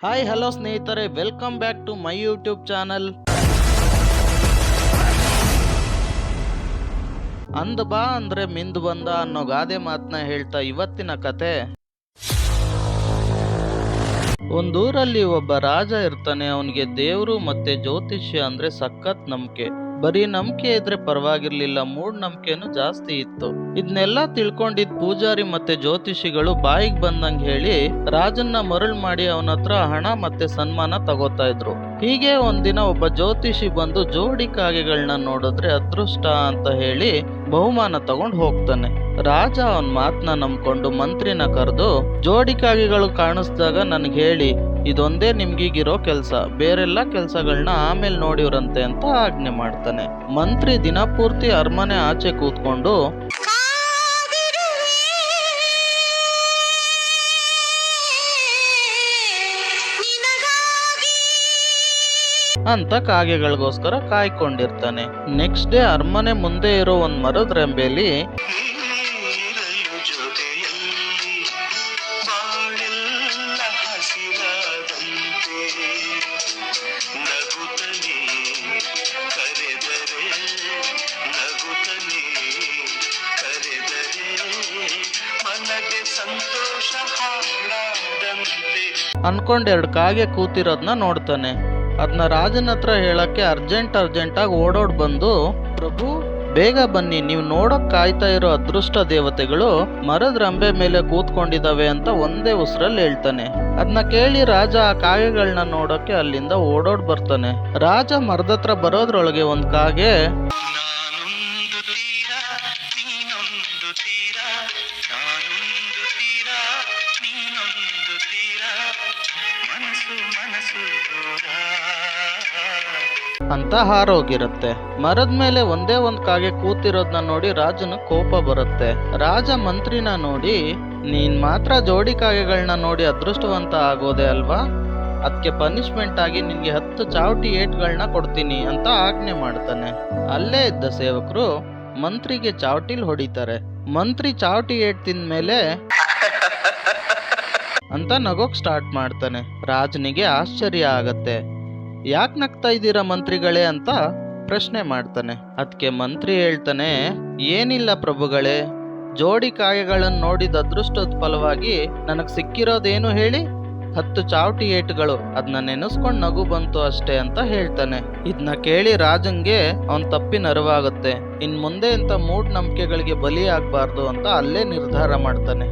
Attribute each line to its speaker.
Speaker 1: Hi hello ಸ್ನೇಹಿತರೆ. Welcome back to my YouTube channel ಅಂದ ಬಾ ಅಂದ್ರೆ ಮಿಂದ್ ಬಂದ ಅನ್ನೋ ಗಾದೆ ಮಾತನ್ನ ಹೇಳ್ತಾ ಇವತ್ತಿನ ಕತೆ. ಒಂದೂರಲ್ಲಿ ಒಬ್ಬ ರಾಜ ಇರ್ತಾನೆ. ಅವನಿಗೆ ದೇವರು ಮತ್ತೆ ಜ್ಯೋತಿಷ್ಯ ಅಂದ್ರೆ ಸಖತ್ ನಂಬಿಕೆ. ಬರೀ ನಂಬಿಕೆ ಇದ್ರೆ ಪರವಾಗಿರ್ಲಿಲ್ಲ ಮೂಡ್ ನಂಬಿಕೆನು ಜಾಸ್ತಿ ಇತ್ತು. ಇದನ್ನೆಲ್ಲ ತಿಳ್ಕೊಂಡಿದ್ ಪೂಜಾರಿ ಮತ್ತೆ ಜ್ಯೋತಿಷಿಗಳು ಬಾಯಿಗೆ ಬಂದಂಗ್ ಹೇಳಿ ರಾಜನ್ನ ಮರಳು ಮಾಡಿ ಅವನ ಹತ್ರ ಹಣ ಮತ್ತೆ ಸನ್ಮಾನ ತಗೋತಾ ಇದ್ರು. ಹೀಗೆ ಒಂದಿನ ಒಬ್ಬ ಜ್ಯೋತಿಷಿ ಬಂದು ಜೋಡಿ ಕಾಗೆಗಳನ್ನ ನೋಡಿದ್ರೆ ಅದೃಷ್ಟ ಅಂತ ಹೇಳಿ ಬಹುಮಾನ ತಗೊಂಡ್ ಹೋಗ್ತಾನೆ. ರಾಜ ಅವನ್ ಮಾತನ್ನ ನಂಬ್ಕೊಂಡು ಮಂತ್ರಿನ ಕರೆದು ಜೋಡಿ ಕಾಗೆಗಳು ಕಾಣಿಸ್ದಾಗ ನನ್ಗೆ ಹೇಳಿ ಇದೊಂದೇ ನಿಮ್ಗೀಗಿರೋ ಕೆಲಸ. ಬೇರೆಲ್ಲ ಕೆಲಸಗಳನ್ನ ಆಮೇಲೆ ನೋಡಿವ್ರಂತೆ ಅಂತ ಆಜ್ಞೆ ಮಾಡ್ತಾನೆ. ಮಂತ್ರಿ ದಿನಪೂರ್ತಿ ಅರಮನೆ ಆಚೆ ಕೂತ್ಕೊಂಡು, ಅಂತ ಕಾಗೆಗಳಿಗೋಸ್ಕರ ಕಾಯ್ಕೊಂಡಿರ್ತಾನೆ. ನೆಕ್ಸ್ಟ್ ಡೇ ಅರಮನೆ ಮುಂದೆ ಇರೋ ಒಂದ್ ಮರದ ರೆಂಬೆಲಿ ಅನ್ಕೊಂಡ್ ಎರಡ್ ಕಾಗೆ ಕೂತಿರೋದನ್ನ ನೋಡ್ತಾನೆ. ಅದನ್ನ ರಾಜನ ಹತ್ರ ಹೇಳಕ್ಕೆ ಅರ್ಜೆಂಟ್ ಅರ್ಜೆಂಟ್ ಆಗಿ ಓಡೋಡ್ ಬಂದು, ಪ್ರಭು, ಬೇಗ ಬನ್ನಿ, ನೀವು ನೋಡಕ್ ಕಾಯ್ತಾ ಇರೋ ಅದೃಷ್ಟ ದೇವತೆಗಳು ಮರದ ರಂಬೆ ಮೇಲೆ ಕೂತ್ಕೊಂಡಿದಾವೆ ಅಂತ ಒಂದೇ ಉಸಿರಲ್ಲಿ ಹೇಳ್ತಾನೆ. ಅದನ್ನ ಕೇಳಿ ರಾಜ ಆ ಕಾಗೆಗಳನ್ನ ನೋಡಕ್ಕೆ ಅಲ್ಲಿಂದ ಓಡೋಡ್ ಬರ್ತಾನೆ. ರಾಜ ಮರದ ಹತ್ರ ಬರೋದ್ರೊಳಗೆ ಒಂದ್ ಕಾಗೆ
Speaker 2: ನಾನೊಂದು ತೀರ, ನೀನೊಂದು ತೀರ, ಮನಸ್ಸು ಮನಸ್ಸು
Speaker 1: ಅಂತ ಹಾರೋಗಿರುತ್ತೆ. ಮರದ ಮೇಲೆ ಒಂದೇ ಒಂದ್ ಕಾಗೆ ಕೂತಿರೋದ್ನ ನೋಡಿ ರಾಜನ ಕೋಪ ಬರುತ್ತೆ. ರಾಜ ಮಂತ್ರಿನ ನೋಡಿ, ನೀನ್ ಮಾತ್ರ ಜೋಡಿ ಕಾಗೆಗಳನ್ನ ನೋಡಿ ಅದೃಷ್ಟವಂತ ಆಗೋದೆ ಅಲ್ವಾ? ಅದಕ್ಕೆ ಪನಿಷ್ಮೆಂಟ್ ಆಗಿ ನಿನ್ಗೆ ಹತ್ತು ಚಾವಟಿ ಏಟ್ಗಳನ್ನ ಕೊಡ್ತೀನಿ ಅಂತ ಆಜ್ಞೆ ಮಾಡ್ತಾನೆ. ಅಲ್ಲೇ ಇದ್ದ ಸೇವಕರು ಮಂತ್ರಿಗೆ ಚಾವಟಿಲ್ ಹೊಡಿತಾರೆ. ಮಂತ್ರಿ ಚಾವಟಿ ಏಟ್ ತಿಂದ್ಮೇಲೆ ಅಂತ ನಗೋಕ್ ಸ್ಟಾರ್ಟ್ ಮಾಡ್ತಾನೆ. ರಾಜನಿಗೆ ಆಶ್ಚರ್ಯ ಆಗತ್ತೆ. ಯಾಕ್ ನಗ್ತಾ ಇದ್ದೀರಾ ಮಂತ್ರಿಗಳೇ ಅಂತ ಪ್ರಶ್ನೆ ಮಾಡ್ತಾನೆ. ಅದಕ್ಕೆ ಮಂತ್ರಿ ಹೇಳ್ತಾನೆ, ಏನಿಲ್ಲ ಪ್ರಭುಗಳೇ, ಜೋಡಿ ಕಾಯಗಳನ್ನು ನೋಡಿದ ಅದೃಷ್ಟದ ಫಲವಾಗಿ ನನಗೆ ಸಿಕ್ಕಿರೋದೇನು ಹೇಳಿ? ಹತ್ತು ಚಾವಟಿ ಏಟ್ಗಳು. ಅದನ್ನ ನೆನೆಸ್ಕೊಂಡ್ ನಗು ಬಂತು ಅಷ್ಟೇ ಅಂತ ಹೇಳ್ತಾನೆ. ಇದನ್ನ ಕೇಳಿ ರಾಜನ್ಗೆ ಅವನ್ ತಪ್ಪಿ ನರವಾಗುತ್ತೆ. ಇನ್ ಮುಂದೆ ಇಂಥ ಮೂಡ್ ನಂಬಿಕೆಗಳಿಗೆ ಬಲಿ ಆಗ್ಬಾರ್ದು ಅಂತ ಅಲ್ಲೇ ನಿರ್ಧಾರ ಮಾಡ್ತಾನೆ.